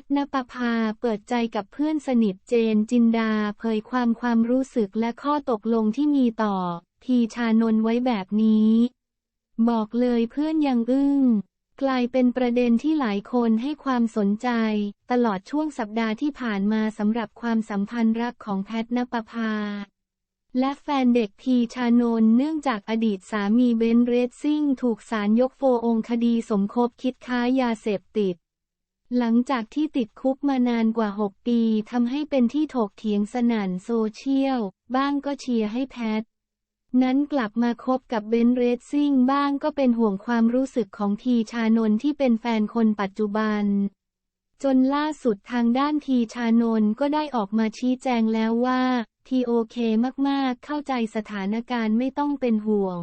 ทณปภาเปิดใจกับเพื่อนสนิทเจนจินดาเผยความความรู้สึกและข้อตกลงที่มีต่อ ทีชานนไว้แบบนี้ บอกเลยเพื่อนยังอึ้งกลายเป็นประเด็นที่หลายคนให้ความสนใจ ตลอดช่วงสัปดาห์ที่ผ่านมาสำหรับความสัมพันธ์รักของแพทณปภา และแฟนเด็กทีชานนเนื่องจากอดีตสามีเบนเรดซิ่งถูกศาลยกโฟองคดีสมคบคิดค้ายาเสพติด หลังจากที่ติดคุกมานานกว่า 6 ปีทำให้เป็นที่ถกเถียงสนั่นโซเชียล บ้างก็เชียร์ให้แพท นั้นกลับมาคบกับเบนเรดซิ่งบ้างก็เป็นห่วงความรู้สึกของทีชานนที่เป็นแฟนคนปัจจุบัน จนล่าสุดทางด้านทีชานนก็ได้ออกมาชี้แจงแล้วว่า ทีโอเคมากๆ เข้าใจสถานการณ์ไม่ต้องเป็นห่วง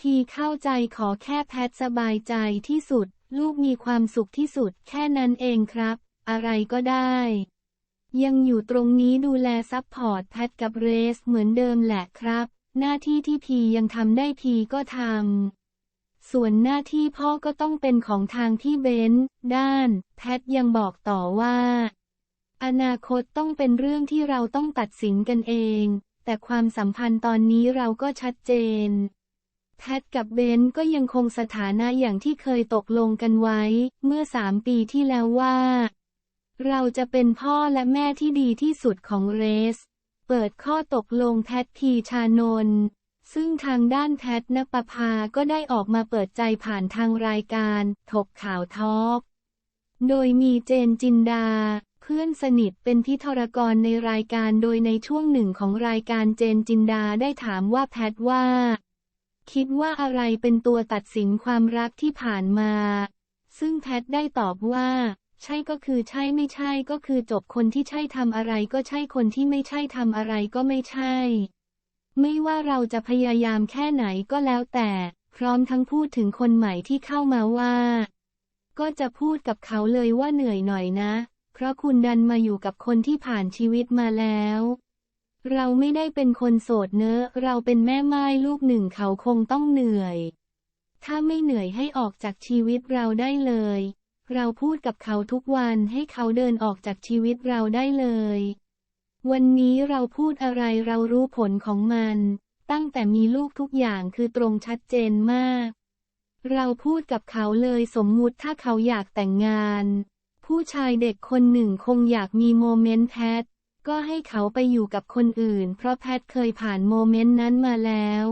ทีเข้าใจขอแค่แพทสบายใจที่สุด ลูกมีความสุขที่สุดแค่นั้นเองครับ อะไรก็ได้ ยังอยู่ตรงนี้ดูแลซัพพอร์ตแพทกับเรสเหมือนเดิมแหละครับ หน้าที่ที่พียังทำได้พีก็ทำ ส่วนหน้าที่พ่อก็ต้องเป็นของทางที่เบนซ์ด้าน แพทยังบอกต่อว่า อนาคตต้องเป็นเรื่องที่เราต้องตัดสินกันเอง แต่ความสัมพันธ์ตอนนี้เราก็ชัดเจน แพทกับเบนก็ยังคงสถานะอย่างที่เคยตกลงกันไว้ เมื่อสามปีที่แล้วว่า เราจะเป็นพ่อและแม่ที่ดีที่สุดของเรส เปิดข้อตกลงแพททีชานนท์ซึ่งทางด้านแพทนปภาก็ได้ออกมาเปิดใจผ่านทางรายการ ถกข่าวทอล์กโดยมีเจนจินดา เพื่อนสนิทเป็นพิธรกรในรายการโดยในช่วงหนึ่งของรายการเจนจินดาได้ถามว่าแพทว่า คิดว่าอะไรเป็นตัวตัดสินความรักที่ผ่านมา ซึ่งแพทได้ตอบว่า ใช่ก็คือใช่ไม่ใช่ก็คือจบคนที่ใช่ทำอะไรก็ใช่คนที่ไม่ใช่ทำอะไรก็ไม่ใช่ ไม่ว่าเราจะพยายามแค่ไหนก็แล้วแต่ พร้อมทั้งพูดถึงคนใหม่ที่เข้ามาว่า ก็จะพูดกับเขาเลยว่าเหนื่อยหน่อยนะ เพราะคุณดันมาอยู่กับคนที่ผ่านชีวิตมาแล้ว เราไม่ได้เป็นคนโสดเนอะ เราเป็นแม่ไม้ลูกหนึ่งเขาคงต้องเหนื่อย ถ้าไม่เหนื่อยให้ออกจากชีวิตเราได้เลย เราพูดกับเขาทุกวันให้เขาเดินออกจากชีวิตเราได้เลย วันนี้เราพูดอะไรเรารู้ผลของมัน ตั้งแต่มีลูกทุกอย่างคือตรงชัดเจนมาก เราพูดกับเขาเลยสมมุติถ้าเขาอยากแต่งงาน ผู้ชายเด็กคนหนึ่งคงอยากมีโมเมนต์แพท ก็ให้เขาไปอยู่กับคนอื่น เพราะแพทเคยผ่านโมเมนต์นั้นมาแล้ว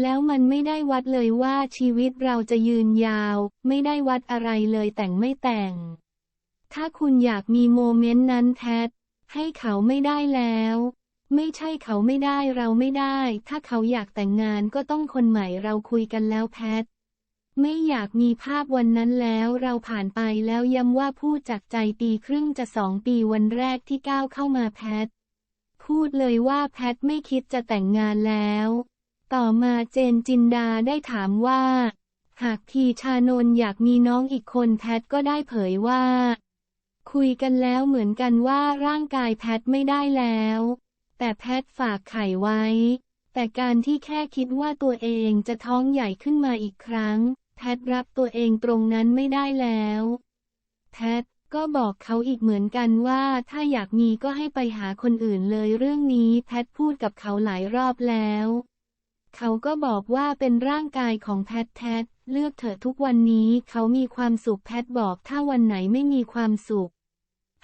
แล้วมันไม่ได้วัดเลยว่าชีวิตเราจะยืนยาว ไม่ได้วัดอะไรเลยแต่งไม่แต่ง ถ้าคุณอยากมีโมเมนต์นั้นแพทให้เขาไม่ได้แล้ว ไม่ใช่เขาไม่ได้เราไม่ได้ ถ้าเขาอยากแต่งงานก็ต้องคนใหม่เราคุยกันแล้วแพท ไม่อยากมีภาพวันนั้นแล้วเราผ่านไปแล้วย้ำว่าพูดจากใจปีครึ่งจะสองปีวันแรกที่ก้าวเข้ามาแพท พูดเลยว่าแพทไม่คิดจะแต่งงานแล้ว ต่อมาเจนจินดาได้ถามว่า หากทีชานนอยากมีน้องอีกคนแพทก็ได้เผยว่า คุยกันแล้วเหมือนกันว่าร่างกายแพทไม่ได้แล้ว แต่แพทฝากไข่ไว้ แต่การที่แค่คิดว่าตัวเองจะท้องใหญ่ขึ้นมาอีกครั้ง แพทรับตัวเองตรงนั้นไม่ได้แล้ว แพทก็บอกเขาอีกเหมือนกันว่าถ้าอยากมีก็ให้ไปหาคนอื่นเลยเรื่องนี้แพทพูดกับเขาหลายรอบแล้ว เขาก็บอกว่าเป็นร่างกายของแพทแพทเลือกเถอะทุกวันนี้เขามีความสุขแพทบอกถ้าวันไหนไม่มีความสุข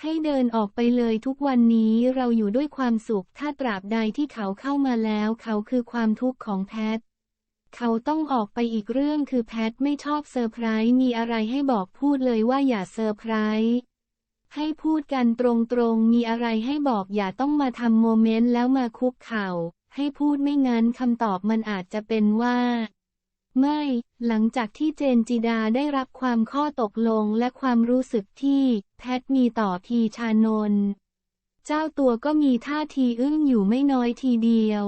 ให้เดินออกไปเลยทุกวันนี้เราอยู่ด้วยความสุขถ้าตราบใดที่เขาเข้ามาแล้ว เขาคือความทุกข์ของแพท เขาต้องออกไปอีกเรื่องคือแพทไม่ชอบเซอร์ไพรส์มีอะไรให้บอกพูดเลยว่าอย่าเซอร์ไพรส์ให้พูดกันตรงๆ มีอะไรให้บอกอย่าต้องมาทำโมเมนต์แล้วมาคุกเข่า ให้พูดไม่งั้นคำตอบมันอาจจะเป็นว่า ไม่ หลังจากที่เจนจิดาได้รับความข้อตกลงและความรู้สึกที่ แพทมีต่อพีชานนท์เจ้าตัวก็มีท่าทีอึ้งอยู่ไม่น้อยทีเดียว